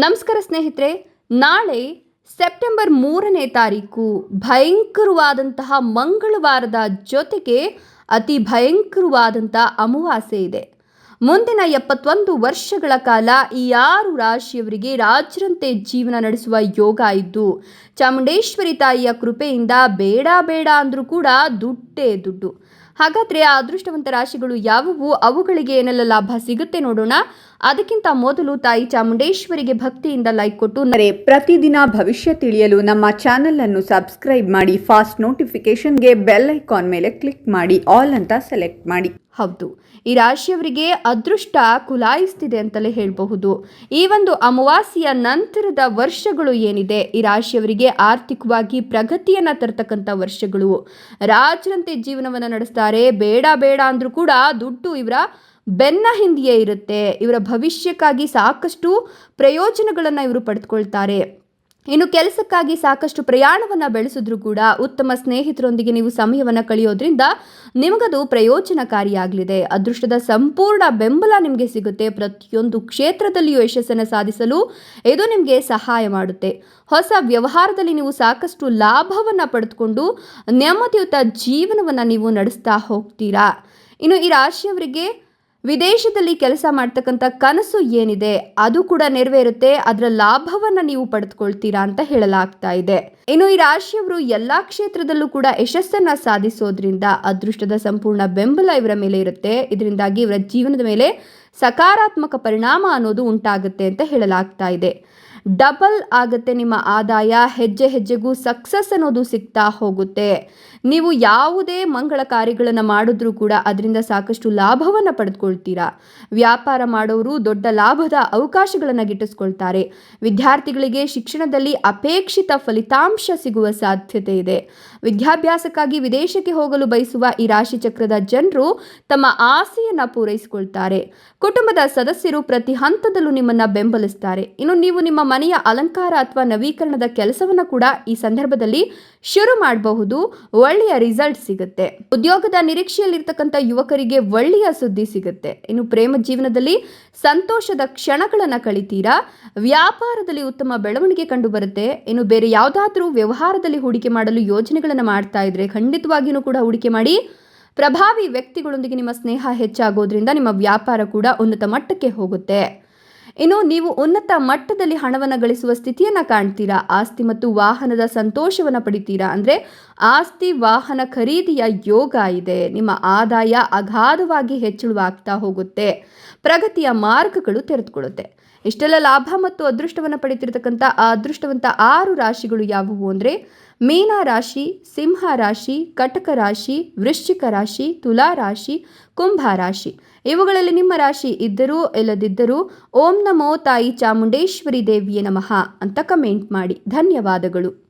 ನಮಸ್ಕಾರ ಸ್ನೇಹಿತರೆ, ನಾಳೆ ಸೆಪ್ಟೆಂಬರ್ ಮೂರನೇ ತಾರೀಕು ಭಯಂಕರವಾದಂತಹ ಮಂಗಳವಾರದ ಜೊತೆಗೆ ಅತಿ ಭಯಂಕರವಾದಂಥ ಅಮಾವಾಸ್ಯೆ ಇದೆ. ಮುಂದಿನ ಎಪ್ಪತ್ತೊಂದು ವರ್ಷಗಳ ಕಾಲ ಈ ಆರು ರಾಶಿಯವರಿಗೆ ರಾಜರಂತೆ ಜೀವನ ನಡೆಸುವ ಯೋಗ ಇದ್ದು, ಚಾಮುಂಡೇಶ್ವರಿ ತಾಯಿಯ ಕೃಪೆಯಿಂದ ಬೇಡ ಬೇಡ ಅಂದರೂ ಕೂಡ ದುಡ್ಡೇ ದುಡ್ಡು. ಹಾಗಾದರೆ ಆ ಅದೃಷ್ಟವಂತ ರಾಶಿಗಳು ಯಾವುವು? ಅವುಗಳಿಗೆ ಏನೆಲ್ಲ ಲಾಭ ಸಿಗುತ್ತೆ ನೋಡೋಣ. ಅದಕ್ಕಿಂತ ಮೊದಲು ತಾಯಿ ಚಾಮುಂಡೇಶ್ವರಿಗೆ ಭಕ್ತಿಯಿಂದ ಲೈಕ್ ಕೊಟ್ಟು ಪ್ರತಿದಿನ ಭವಿಷ್ಯ ತಿಳಿಯಲು ನಮ್ಮ ಚಾನೆಲ್ ಅನ್ನು ಸಬ್ಸ್ಕ್ರೈಬ್ ಮಾಡಿ ಫಾಸ್ಟ್ ನೋಟಿಫಿಕೇಶನ್ಗೆ ಬೆಲ್ ಐಕಾನ್ ಮೇಲೆ ಕ್ಲಿಕ್ ಮಾಡಿ ಆಲ್ ಅಂತ ಸೆಲೆಕ್ಟ್ ಮಾಡಿ. ಹೌದು. ಈ ರಾಶಿಯವರಿಗೆ ಅದೃಷ್ಟ ಕುಲಾಯಿಸ್ತಿದೆ ಅಂತಲೇ ಹೇಳಬಹುದು. ಈ ಒಂದು ಅಮಾವಾಸ್ಯೆಯ ನಂತರದ ವರ್ಷಗಳು ಏನಿದೆ? ಈ ರಾಶಿಯವರಿಗೆ ಆರ್ಥಿಕವಾಗಿ ಪ್ರಗತಿಯನ್ನು ತರ್ತಕ್ಕಂಥ ವರ್ಷಗಳು. ರಾಜರಂತೆ ಜೀವನವನ್ನು ನಡೆಸ್ತಾರೆ. ಬೇಡ ಬೇಡ ಅಂದರೂ ಕೂಡ ದುಡ್ಡು ಇವರ ಬೆನ್ನ ಹಿಂದಿಯೇ ಇರುತ್ತೆ. ಇವರ ಭವಿಷ್ಯಕ್ಕಾಗಿ ಸಾಕಷ್ಟು ಪ್ರಯೋಜನಗಳನ್ನು ಇವರು ಪಡೆದುಕೊಳ್ತಾರೆ ಇನ್ನು ಕೆಲಸಕ್ಕಾಗಿ ಸಾಕಷ್ಟು ಪ್ರಯಾಣವನ್ನು ಬೆಳೆಸಿದ್ರು ಕೂಡ ಉತ್ತಮ ಸ್ನೇಹಿತರೊಂದಿಗೆ ನೀವು ಸಮಯವನ್ನು ಕಳೆಯೋದ್ರಿಂದ ನಿಮಗದು ಪ್ರಯೋಜನಕಾರಿಯಾಗಲಿದೆ. ಅದೃಷ್ಟದ ಸಂಪೂರ್ಣ ಬೆಂಬಲ ನಿಮಗೆ ಸಿಗುತ್ತೆ. ಪ್ರತಿಯೊಂದು ಕ್ಷೇತ್ರದಲ್ಲಿಯೂ ಯಶಸ್ಸನ್ನು ಸಾಧಿಸಲು ಇದು ನಿಮಗೆ ಸಹಾಯ ಮಾಡುತ್ತೆ. ಹೊಸ ವ್ಯವಹಾರದಲ್ಲಿ ನೀವು ಸಾಕಷ್ಟು ಲಾಭವನ್ನು ಪಡೆದುಕೊಂಡು ನೆಮ್ಮದಿಯುತ ಜೀವನವನ್ನು ನೀವು ನಡೆಸ್ತಾ ಹೋಗ್ತೀರಾ. ಇನ್ನು ಈ ರಾಶಿಯವರಿಗೆ ವಿದೇಶದಲ್ಲಿ ಕೆಲಸ ಮಾಡ್ತಕ್ಕಂಥ ಕನಸು ಏನಿದೆ, ಅದು ಕೂಡ ನೆರವೇರುತ್ತೆ. ಅದರ ಲಾಭವನ್ನು ನೀವು ಪಡೆದುಕೊಳ್ತೀರಾ ಅಂತ ಹೇಳಲಾಗ್ತಾ ಇದೆ. ಇನ್ನು ಈ ರಾಶಿಯವರು ಎಲ್ಲ ಕ್ಷೇತ್ರದಲ್ಲೂ ಕೂಡ ಯಶಸ್ಸನ್ನ ಸಾಧಿಸೋದ್ರಿಂದ ಅದೃಷ್ಟದ ಸಂಪೂರ್ಣ ಬೆಂಬಲ ಇವರ ಮೇಲೆ ಇರುತ್ತೆ. ಇದರಿಂದಾಗಿ ಇವರ ಜೀವನದ ಮೇಲೆ ಸಕಾರಾತ್ಮಕ ಪರಿಣಾಮ ಅನ್ನೋದು ಉಂಟಾಗುತ್ತೆ ಅಂತ ಹೇಳಲಾಗ್ತಾ ಇದೆ. ಡಬಲ್ ಆಗುತ್ತೆ ನಿಮ್ಮ ಆದಾಯ, ಹೆಜ್ಜೆ ಹೆಜ್ಜೆಗೂ ಸಕ್ಸಸ್ ಅನ್ನೋದು ಸಿಗ್ತಾ ಹೋಗುತ್ತೆ. ನೀವು ಯಾವುದೇ ಮಂಗಳ ಕಾರ್ಯಗಳನ್ನು ಮಾಡಿದ್ರೂ ಕೂಡ ಅದರಿಂದ ಸಾಕಷ್ಟು ಲಾಭವನ್ನು ಪಡೆದುಕೊಳ್ತೀರಾ ವ್ಯಾಪಾರ ಮಾಡೋರು ದೊಡ್ಡ ಲಾಭದ ಅವಕಾಶಗಳನ್ನು ಗಿಟ್ಟಿಸ್ಕೊಳ್ತಾರೆ. ವಿದ್ಯಾರ್ಥಿಗಳಿಗೆ ಶಿಕ್ಷಣದಲ್ಲಿ ಅಪೇಕ್ಷಿತ ಫಲಿತಾಂಶ ಸಿಗುವ ಸಾಧ್ಯತೆ ಇದೆ. ವಿದ್ಯಾಭ್ಯಾಸಕ್ಕಾಗಿ ವಿದೇಶಕ್ಕೆ ಹೋಗಲು ಬಯಸುವ ಈ ರಾಶಿ ಚಕ್ರದ ಜನರು ತಮ್ಮ ಆಸೆಯನ್ನು ಪೂರೈಸಿಕೊಳ್ತಾರೆ. ಕುಟುಂಬದ ಸದಸ್ಯರು ಪ್ರತಿ ಹಂತದಲ್ಲೂ ನಿಮ್ಮನ್ನು ಬೆಂಬಲಿಸ್ತಾರೆ. ಇನ್ನು ನೀವು ನಿಮ್ಮ ಮನೆಯ ಅಲಂಕಾರ ಅಥವಾ ನವೀಕರಣದ ಕೆಲಸವನ್ನು ಕೂಡ ಈ ಸಂದರ್ಭದಲ್ಲಿ ಶುರು ಮಾಡಬಹುದು. ಒಳ್ಳೆಯ ರಿಸಲ್ಟ್ ಸಿಗುತ್ತೆ. ಉದ್ಯೋಗದ ನಿರೀಕ್ಷೆಯಲ್ಲಿರ್ತಕ್ಕಂಥ ಯುವಕರಿಗೆ ಒಳ್ಳೆಯ ಸುದ್ದಿ ಸಿಗುತ್ತೆ. ಇನ್ನು ಪ್ರೇಮ ಜೀವನದಲ್ಲಿ ಸಂತೋಷದ ಕ್ಷಣಗಳನ್ನು ಕಳಿತೀರಾ? ವ್ಯಾಪಾರದಲ್ಲಿ ಉತ್ತಮ ಬೆಳವಣಿಗೆ ಕಂಡು ಬರುತ್ತೆ ಇನ್ನು ಬೇರೆ ಯಾವುದಾದ್ರೂ ವ್ಯವಹಾರದಲ್ಲಿ ಹೂಡಿಕೆ ಮಾಡಲು ಯೋಜನೆಗಳನ್ನು ಮಾಡ್ತಾ ಇದ್ರೆ ಖಂಡಿತವಾಗಿಯೂ ಕೂಡ ಹೂಡಿಕೆ ಮಾಡಿ. ಪ್ರಭಾವಿ ವ್ಯಕ್ತಿಗಳೊಂದಿಗೆ ನಿಮ್ಮ ಸ್ನೇಹ ಹೆಚ್ಚಾಗೋದ್ರಿಂದ ನಿಮ್ಮ ವ್ಯಾಪಾರ ಕೂಡ ಉನ್ನತ ಮಟ್ಟಕ್ಕೆ ಹೋಗುತ್ತೆ. ಇನ್ನು ನೀವು ಉನ್ನತ ಮಟ್ಟದಲ್ಲಿ ಹಣವನ್ನು ಗಳಿಸುವ ಸ್ಥಿತಿಯನ್ನು ಕಾಣ್ತೀರಾ? ಆಸ್ತಿ ಮತ್ತು ವಾಹನದ ಸಂತೋಷವನ್ನು ಪಡಿತೀರಾ? ಅಂದರೆ ಆಸ್ತಿ, ವಾಹನ ಖರೀದಿಯ ಯೋಗ ಇದೆ. ನಿಮ್ಮ ಆದಾಯ ಅಗಾಧವಾಗಿ ಹೆಚ್ಚಳವಾಗ್ತಾ ಹೋಗುತ್ತೆ. ಪ್ರಗತಿಯ ಮಾರ್ಗಗಳು ತೆರೆದುಕೊಳ್ಳುತ್ತೆ. ಇಷ್ಟೆಲ್ಲ ಲಾಭ ಮತ್ತು ಅದೃಷ್ಟವನ್ನು ಪಡೆಯುತ್ತಿರತಕ್ಕಂಥ ಆ ಅದೃಷ್ಟವಂತ ಆರು ರಾಶಿಗಳು ಯಾವುವು ಅಂದರೆ ಮೀನ ರಾಶಿ, ಸಿಂಹ ರಾಶಿ, ಕಟಕ ರಾಶಿ, ವೃಶ್ಚಿಕ ರಾಶಿ, ತುಲಾ ರಾಶಿ, ಕುಂಭ ರಾಶಿ. ಇವುಗಳಲ್ಲಿ ನಿಮ್ಮ ರಾಶಿ ಇದ್ದರೂ ಇಲ್ಲದಿದ್ದರೂ ಓಂ ನಮೋ ತಾಯಿ ಚಾಮುಂಡೇಶ್ವರಿ ದೇವಿಯೇ ನಮಃ ಅಂತ ಕಮೆಂಟ್ ಮಾಡಿ. ಧನ್ಯವಾದಗಳು.